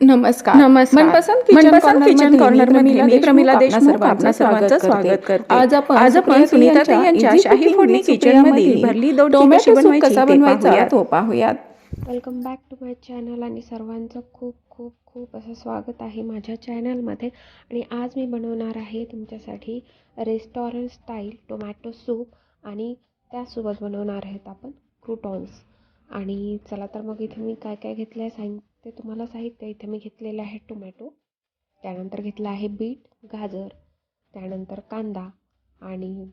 नमस्कार. नमस्कार. मनपसंत किचन कॉर्नरमध्ये मी प्रमिला देशमुख आपणा सर्वांचं स्वागत करते. आज आपण आज आपण सुनीता ताई यांच्या शाही फोडणी किचनमध्ये भरली दोडकी टोमॅटो बनवायची कसा बनवायचा. तो पाहूयात. Welcome back to my channel आणि सर्वांचं खूप खूप खूप असं स्वागत आहे माझ्या चॅनलमध्ये आणि आज मी बनवणार आहे तुमच्यासाठी रेस्टॉरंट स्टाईल टोमॅटो सूप आणि त्यासोबत बनवणार आहेत आपण क्रुटॉन्स आणि चला तर मग इथे मी काय काय घेतलं आहे ते तुम्हाला साहित्य इथे मी घेतलेलं आहे टोमॅटो. त्यानंतर घेतलं आहे बीट गाजर त्यानंतर कांदा आणि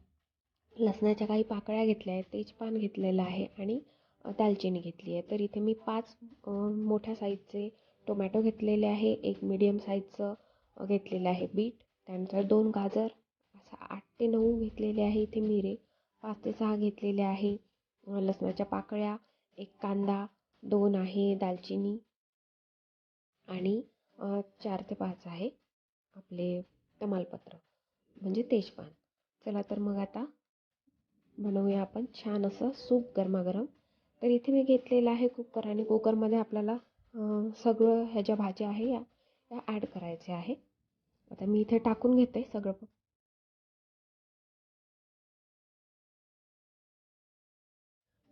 लसणाच्या काही पाकळ्या घेतल्या आहेत तेजपान घेतलेलं आहे आणि दालचिनी घेतली आहे. तर इथे मी पाच मोठ्या साईजचे टोमॅटो घेतलेले आहे एक मीडियम साईजचं घेतलेलं आहे बीट. त्यानंतर दोन गाजर असं आठ ते नऊ घेतलेले आहे इथे मिरे पाच ते सहा घेतलेले आहे लसणाच्या पाकळ्या एक कांदा दोन आहे दालचिनी आणि चार ते पाच आहे आपले तमालपत्र म्हणजे तेजपान. चला तर मग आता बनवूया आपण छान असं सूप गरमागरम. तर इथे मी घेतलेलं आहे कुकर आणि कुकरमध्ये आपल्याला सगळं ह्या ज्या भाज्या आहे या त्या ॲड करायच्या आहे. आता मी इथे टाकून घेते सगळं.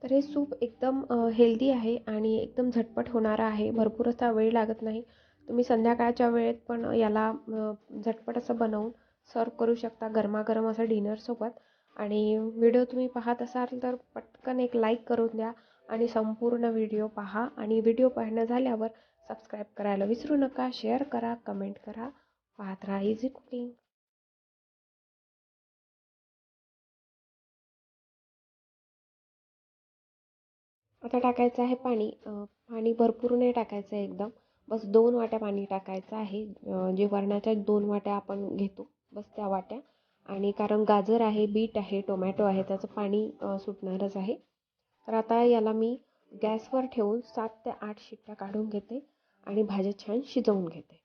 तर हे सूप एकदम हेल्दी आहे आणि एकदम झटपट होणारं आहे. भरपूर असा वेळ लागत नाही. तुम्ही संध्याकाळच्या वेळेत पण याला झटपट असं बनवून सर्व करू शकता गरमागरम असं डिनरसोबत आणि व्हिडिओ तुम्ही पाहत असाल तर पटकन एक लाईक करून द्या आणि संपूर्ण व्हिडिओ पहा. आणि व्हिडिओ पाहणं झाल्यावर सबस्क्राईब करायला विसरू नका. शेअर करा कमेंट करा. पाहत राहा इझी कुकिंग आता टाकायचं आहे पाणी. पाणी भरपूर नाही टाकायचं आहे एकदम. बस दोन वाट्या पाणी टाकायचं आहे. जे वरणाच्या दोन वाट्या आपण घेतो बस त्या वाट्या. आणि कारण गाजर आहे बीट आहे टोमॅटो आहे त्याचं पाणी सुटणारच आहे. तर आता याला मी गॅसवर ठेवून सात ते आठ शिट्ट्या काढून घेते आणि भाज्या छान शिजवून घेते.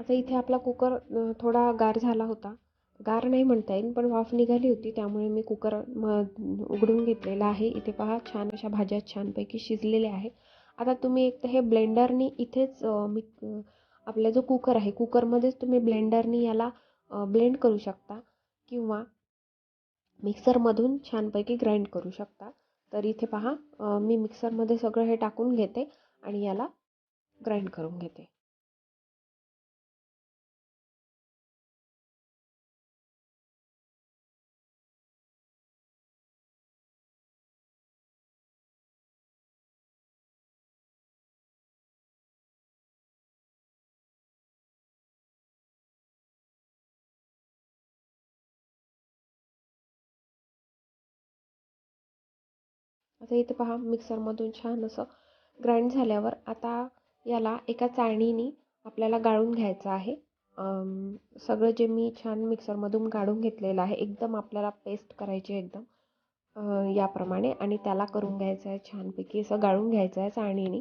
आता इथे आपला कुकर थोडा गार झाला होता. गार नाही म्हणता येईल पण वाफ निघाली होती त्यामुळे मी कुकर म उघडून घेतलेला आहे. इथे पहा छान अशा भाज्या छानपैकी शिजलेल्या आहे आता तुम्ही एक तर हे ब्लेंडरनी इथेच मी आपला जो कुकर आहे कुकरमध्येच तुम्ही ब्लेंडरनी याला ब्लेंड करू शकता किंवा मिक्सरमधून छानपैकी ग्राइंड करू शकता. तर इथे पहा मी मिक्सरमध्ये सगळं हे टाकून घेते आणि याला ग्राइंड करून घेते. आता इथे पहा मिक्सरमधून छान असं ग्राइंड झाल्यावर आता याला एका चाळणीने आपल्याला गाळून घ्यायचं आहे. सगळं जे मी छान मिक्सरमधून काढून घेतलेलं आहे एकदम आपल्याला पेस्ट करायची एकदम. याप्रमाणे आणि त्याला करून घ्यायचं आहे छानपैकी असं गाळून घ्यायचं आहे चाळणीने.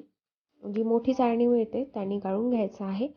जी मोठी चाळणी मिळते त्याने गाळून घ्यायचं आहे.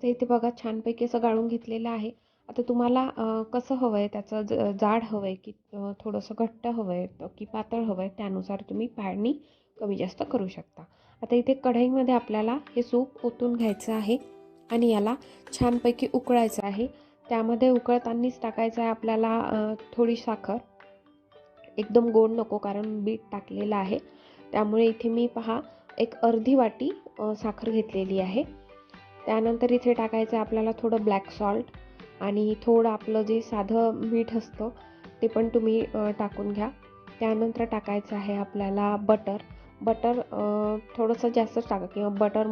आता इथे बघा छानपैकी असं गाळून घेतलेलं आहे. आता तुम्हाला कसं हवं आहे त्याचं? ज जाड हवं आहे की थोडंसं घट्ट हवं आहे की पातळ हवं आहे त्यानुसार तुम्ही पाणी कमी जास्त करू शकता. आता इथे कढईमध्ये आपल्याला हे सूप ओतून घ्यायचं आहे आणि याला छानपैकी उकळायचं आहे. त्यामध्ये उकळतानाच टाकायचं आहे आपल्याला थोडी साखर. एकदम गोड नको कारण बीट टाकलेलं आहे. त्यामुळे इथे मी पहा एक अर्धी वाटी साखर घेतलेली आहे. त्यानंतर इथे टाकायचं आहे आपल्याला थोडं ब्लॅक सॉल्ट आणि थोडं आपलं जे साधं मीठ असतं ते पण तुम्ही टाकून घ्या. त्यानंतर टाकायचं आहे आपल्याला बटर बटर थोडंसं जास्तच टाका किंवा बटर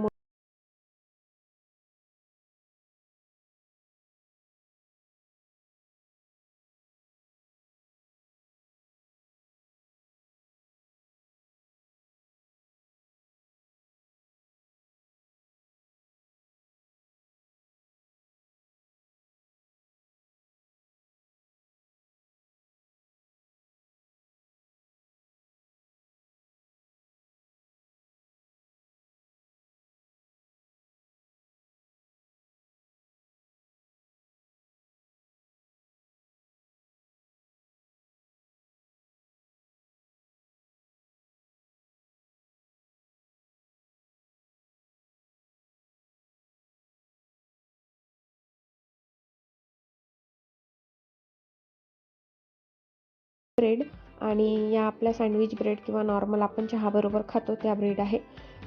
ब्रेड आणि या आपल्या सँडविच ब्रेड किंवा नॉर्मल आपण चहाबरोबर खातो त्या ब्रेड आहे.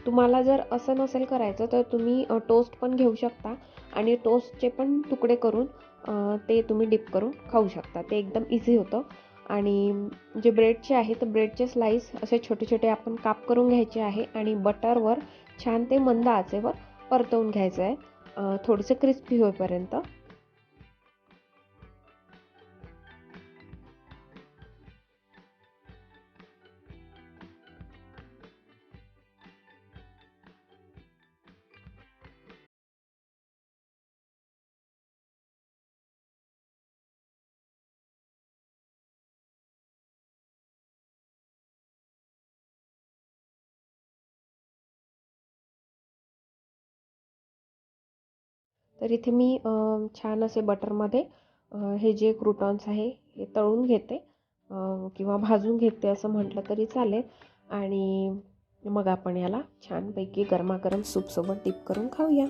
तुम्हाला जर असं नसेल करायचं तर तुम्ही टोस्ट पण घेऊ शकता आणि टोस्टचे पण तुकडे करून ते तुम्ही डिप करून खाऊ शकता. ते एकदम इझी होतं. आणि जे ब्रेडचे आहे तर ब्रेडचे स्लाईस असे छोटे छोटे आपण काप करून घ्यायचे आहे आणि बटरवर छान ते मंद आचेवर परतवून घ्यायचं आहे थोडंसं थोडेसे क्रिस्पी होईपर्यंत. तर इथे मी छान असे बटरमध्ये हे जे क्रुटॉन्स आहे हे तळून घेते. किंवा भाजून घेते असं म्हटलं तरी चालेल. आणि मग आपण याला छानपैकी गरमागरम सूपसोबत डिप करून खाऊया.